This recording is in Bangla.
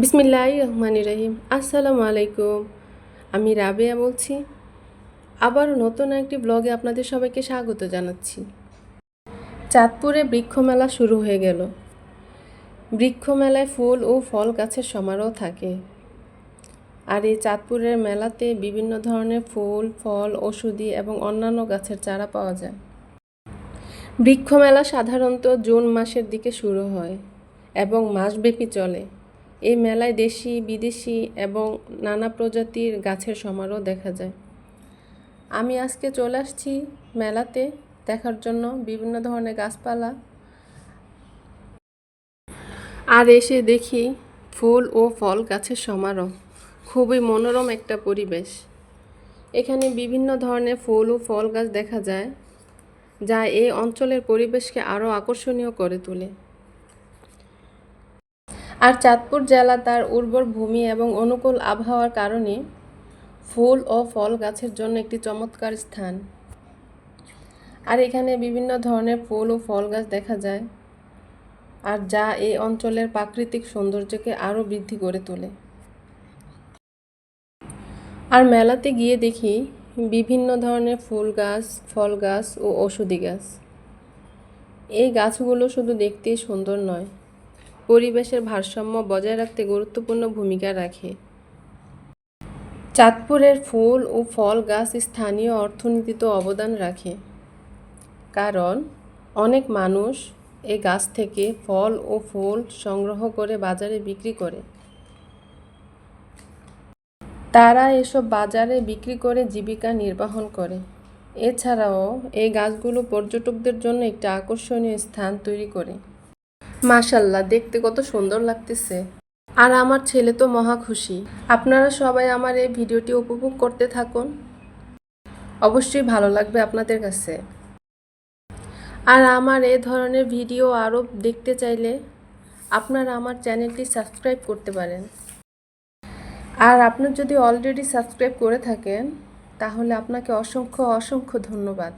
বিসমিল্লাহ রহমান রহিম আসসালামু আলাইকুম আমি রাবেয়া বলছি। আবারও নতুন একটি ব্লগে আপনাদের সবাইকে স্বাগত জানাচ্ছি। চাঁদপুরে বৃক্ষমেলা শুরু হয়ে গেল। বৃক্ষমেলায় ফুল ও ফল গাছের সমারোহ থাকে। আর এই চাঁদপুরের মেলাতে বিভিন্ন ধরনের ফুল, ফল, ওষুধি এবং অন্যান্য গাছের চারা পাওয়া যায়। বৃক্ষমেলা সাধারণত জুন মাসের দিকে শুরু হয় এবং মাসব্যাপী চলে। এই মেলায় দেশি, বিদেশি এবং নানা প্রজাতির গাছের সমারোহ দেখা যায়। আমি আজকে চলে আসছি মেলাতে দেখার জন্য বিভিন্ন ধরনের গাছপালা। আর এসে দেখি ফুল ও ফল গাছের সমারোহ। খুবই মনোরম একটা পরিবেশ। এখানে বিভিন্ন ধরনের ফুল ও ফল গাছ দেখা যায়, যা এই অঞ্চলের পরিবেশকে আরও আকর্ষণীয় করে তোলে। আর চাঁদপুর জেলা তার উর্বর ভূমি এবং অনুকূল আবহাওয়ার কারণে ফুল ও ফল গাছের জন্য একটি চমৎকার স্থান। আর এখানে বিভিন্ন ধরনের ফুল ও ফল গাছ দেখা যায়। আর যা এই অঞ্চলের প্রাকৃতিক সৌন্দর্যকে আরও বৃদ্ধি করে তোলে। আর মেলাতে গিয়ে দেখি বিভিন্ন ধরনের ফুল গাছ, ফল গাছ ও ঔষধি গাছ। এই গাছগুলো শুধু দেখতেই সুন্দর নয় পরিবেশের ভারসাম্য বজায় রাখতে গুরুত্বপূর্ণ ভূমিকা রাখে। চাঁদপুরের ফুল ও ফল গাছ স্থানীয় অর্থনীতিতে অবদান রাখে। কারণ, অনেক মানুষ এই গাছ থেকে ফল ও ফুল সংগ্রহ করে বাজারে বিক্রি করে। তারা এসব বাজারে বিক্রি করে জীবিকা নির্বাহন করে। এছাড়াও, এই গাছগুলো পর্যটকদের জন্য একটি আকর্ষণীয় স্থান তৈরি করে। মাশাল্লাহ, দেখতে কত সুন্দর লাগতেছে। আর আমার ছেলে তো মহা খুশি। আপনারা সবাই আমার এই ভিডিওটি উপভোগ করতে থাকুন। অবশ্যই ভালো লাগবে আপনাদের কাছে। আর আমার এ ধরনের ভিডিও আরও দেখতে চাইলে আপনারা আমার চ্যানেলটি সাবস্ক্রাইব করতে পারেন। আর আপনার যদি অলরেডি সাবস্ক্রাইব করে থাকেন, তাহলে আপনাকে অসংখ্য অসংখ্য ধন্যবাদ।